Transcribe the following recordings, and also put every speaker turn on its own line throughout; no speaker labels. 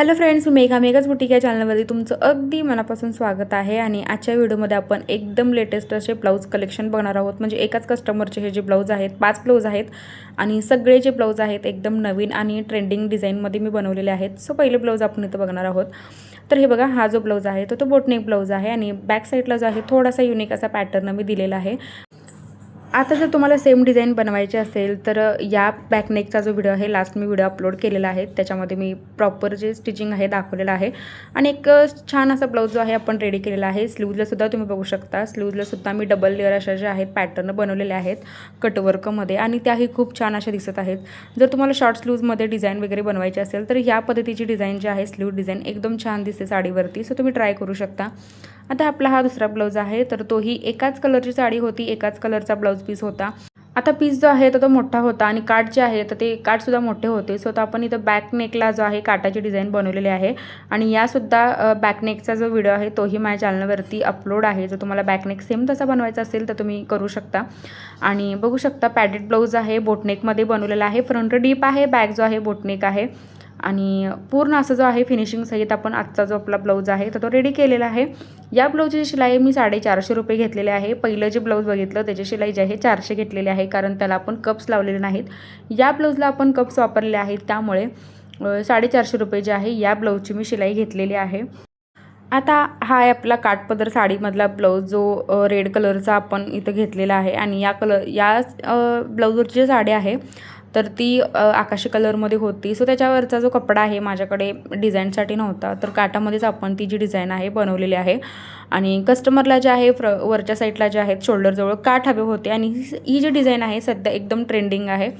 Hello friends मी मेघा मेघाच boutique या चॅनलवरती तुमचं अगदी मनापासून स्वागत आहे आणि आजच्या व्हिडिओमध्ये आपण एकदम लेटेस्ट असे ब्लाऊज कलेक्शन बघणार आहोत. म्हणजे एकाच कस्टमरचे हे जे ब्लाऊज आहेत पाच ब्लाऊज आहेत आणि सगळे जे ब्लाऊज आहेत एकदम नवीन आणि ट्रेंडिंग डिझाईनमध्ये मी बनवलेले आहेत. सो पहिले ब्लाऊज आपण इथं बघणार आहोत. तर हे बघा हा जो ब्लाऊज आहे तो तो बोटनेक ब्लाऊज आहे आणि बॅक साईडला जो आहे थोडासा युनिक असा पॅटर्न मी दिलेला आहे. आता जर तुम्हाला सेम डिझाईन बनवायचे असेल तर या बॅकनेकचा जो व्हिडिओ आहे लास्ट मी व्हिडिओ अपलोड केलेला आहे. त्याच्यामध्ये मी प्रॉपर जे स्टिचिंग आहे दाखवलेलं आहे. आणि एक छान असा ब्लाऊज जो आहे आपण रेडी केलेला आहे. स्लीवलासुद्धा तुम्ही बघू शकता. स्लीवलासुद्धा मी डबल लेअर अशा ज्या आहेत पॅटर्न बनवलेले आहेत कटवर्कमध्ये आणि त्याही खूप छान अशा दिसत आहेत. जर तुम्हाला शॉर्ट स्लूजमध्ये डिझाईन वगैरे बनवायची असेल तर ह्या पद्धतीची डिझाईन जी आहे स्लीव डिझाईन एकदम छान दिसते साडीवरती. सो तुम्ही ट्राय करू शकता. आता आपला हा दुसरा ब्लाऊज आहे तर तोही एकाच कलरची साडी होती एकाच कलरचा ब्लाऊज पीस होता. आता पीस जो आहे तर तो मोठा होता आणि काठ जे आहे तर ते काठसुद्धा मोठे होते. सो तर आपण इथं बॅक नेकला जो आहे काटाची डिझाईन बनवलेली आहे. आणि यासुद्धा बॅकनेकचा जो व्हिडिओ आहे तोही माझ्या चॅनलवरती अपलोड आहे. जर तुम्हाला बॅकनेक सेम तसा बनवायचा असेल तर तुम्ही करू शकता. आणि बघू शकता पॅडेड ब्लाऊज आहे बोटनेकमध्ये बनवलेला आहे. फ्रंट डीप आहे बॅक जो आहे बोटनेक आहे. आणि पूर्ण असं जो आहे फिनिशिंग सहित आपण आजचा जो आपला ब्लाऊज आहे तर तो रेडी केलेला आहे. या ब्लाऊजची शिलाई मी साडेचारशे रुपये घेतलेले आहे. पहिलं जे ब्लाऊज बघितलं त्याची शिलाई जी आहे चारशे घेतलेली आहे कारण त्याला आपण कप्स लावलेले नाहीत. या ब्लाऊजला आपण कप्स वापरले आहेत त्यामुळे साडेचारशे रुपये जे आहे या ब्लाऊजची मी शिलाई घेतलेली आहे. आता हा आहे आपला काठपदर साडीमधला ब्लाऊज जो रेड कलरचा आपण इथं घेतलेला आहे. आणि या कलर या ब्लाऊजवरची जी साडी आहे तर ती आकाशी कलरमध्ये होती. सो त्याच्यावरचा जो कपडा आहे माझ्याकडे डिझाईनसाठी नव्हता. तर काटामध्येच आपण ती जी डिझाईन आहे बनवलेली आहे. आणि कस्टमरला जे आहे फ्र वरच्या साईडला जे आहेत शोल्डरजवळ काठ हवे होते. आणि ही जी डिझाईन आहे सध्या एकदम ट्रेंडिंग आहे.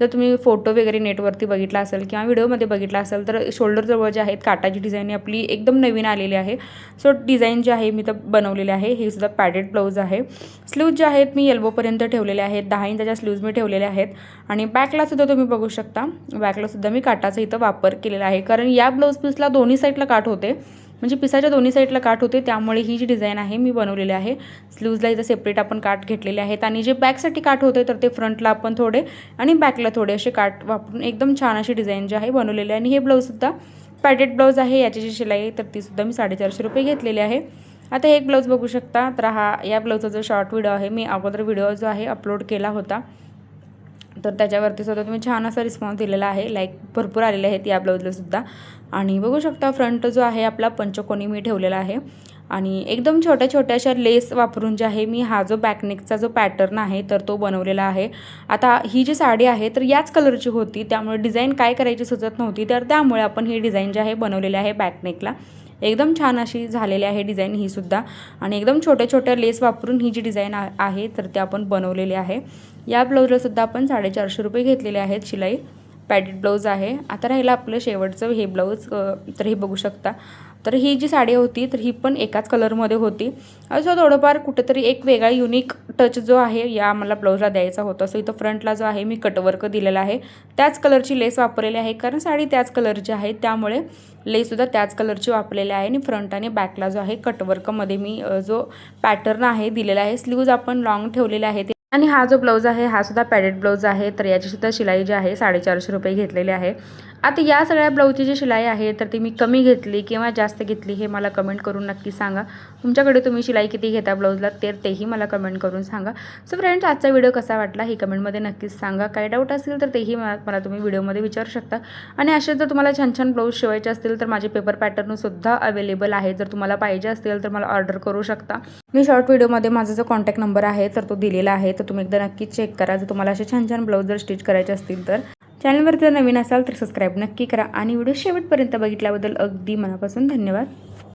जर तुम्ही फोटो वगैरे नेटवरती बघितला असेल किंवा व्हिडिओमध्ये बघितला असेल तर शोल्डरजवळ जे आहेत काटाची डिझाईन आपली एकदम नवीन आलेली आहे. सो डिझाईन जे आहे मी तर बनवलेले आहे. हे सुद्धा पॅडेड ब्लाऊज आहे. स्लीव्ज जे आहेत मी एल्बोपर्यंत ठेवलेले आहेत. दहा इंचाच्या स्लीव्ज मी ठेवलेले आहेत. आणि बॅकलासुद्धा तुम्ही बघू शकता. बॅकलासुद्धा मी काटाचा इथं वापर केलेला आहे. कारण या ब्लाऊज पीसला दोन्ही साईडला काठ होते. म्हणजे पिसाच्या दोन्ही साईडला काठ होते त्यामुळे ही जी डिझाईन आहे मी बनवलेली आहे. स्लीव्जला इथं सेपरेट आपण काठ घेतलेले आहेत आणि जे बॅकसाठी काठ होते तर ते फ्रंटला आपण थोडे आणि बॅकला थोडे असे काठ वापरून एकदम छान अशी डिझाईन जी आहे बनवलेली आहे. आणि हे ब्लाऊजसुद्धा पॅडेड ब्लाऊज आहे याची जी शिलाई आहे तर तीसुद्धा मी साडेचारशे रुपये घेतलेली आहे. आता हे एक ब्लाऊज बघू शकता. तर हा या ब्लाऊजचा जो शॉर्ट व्हिडिओ आहे मी अगोदर व्हिडिओ जो आहे अपलोड केला होता. तर त्याच्यावरती सुद्धा तुम्ही छान असा रिस्पॉन्स दिलेला आहे. लाईक भरपूर आलेले आहेत या ब्लाऊजला सुद्धा. आणि बघू शकता फ्रंट जो आहे आपला पंचकोनी मी ठेवलेला आहे. आणि एकदम छोट्या छोट्या अशा लेस वापरून जे आहे मी हा जो बॅकनेकचा जो पॅटर्न आहे तर तो बनवलेला आहे. आता ही जी साडी आहे तर याच कलरची होती. त्यामुळे डिझाईन काय करायची सुचत नव्हती. तर त्यामुळे आपण ही डिझाईन जी आहे बनवलेली आहे बॅकनेकला एकदम छान अशी झालेली आहे डिझाईन ही सुद्धा. आणि एकदम छोट्या छोट्या लेस वापरून ही जी डिझाईन आहे तर ते आपण बनवलेली आहे. या ब्लाऊजलासुद्धा आपण साडेचारशे रुपये घेतलेले आहेत शिलाई. पॅडेड ब्लाऊज आहे. आता राहिलं आपलं शेवटचं. हे ब्लाऊज तर हे बघू शकता. तर ही जी साडी होती तर ही पण एकाच कलरमध्ये होती. असं थोडंफार कुठेतरी एक वेगळा युनिक टच जो आहे या मला ब्लाऊजला द्यायचा होता. सो इथं फ्रंटला जो आहे मी कटवर्क दिलेला आहे. त्याच कलरची लेस वापरलेली आहे कारण साडी त्याच कलरची आहे. त्यामुळे लेससुद्धा त्याच कलरची वापरलेली आहे आणि फ्रंट आणि बॅकला जो आहे कटवर्कमध्ये मी जो पॅटर्न आहे दिलेला आहे. स्लीव्ज आपण लॉंग ठेवलेले आहे ते आणि हा जो ब्लाऊज आहे हा सुद्धा पॅडेड ब्लाऊज आहे. तर याचीसुद्धा शिलाई जी आहे साडेचारशे रुपये घेतलेली आहे. आता या सगळ्या ब्लाऊजची जी शिलाई आहे तर ती मी कमी घेतली किंवा जास्त घेतली हे मला कमेंट करून नक्की सांगा. तुमच्याकडे तुम्ही शिलाई किती घेता ब्लाऊजला तर तेही मला कमेंट करून सांगा. सो फ्रेंड्स आजचा व्हिडिओ कसा वाटला हे कमेंटमध्ये नक्कीच सांगा. काही डाऊट असेल तर तेही मला तुम्ही व्हिडिओमध्ये विचारू शकता. आणि असे जर तुम्हाला छान छान ब्लाऊज शिवायचे असतील तर माझे पेपर पॅटर्नसुद्धा अवेलेबल आहे. जर तुम्हाला पाहिजे असेल तर मला ऑर्डर करू शकता. मी शॉर्ट व्हिडिओमध्ये माझा जो कॉन्टॅक्ट नंबर आहे तर तो दिलेला आहे. तर तुम्ही एकदा नक्कीच चेक करा. जर तुम्हाला असे छान छान ब्लाऊज जर स्टिच करायचे असतील तर चॅनलवर जर नवीन असाल तर सबस्क्राईब नक्की करा. आणि व्हिडिओ शेवटपर्यंत बघितल्याबद्दल अगदी मनापासून धन्यवाद.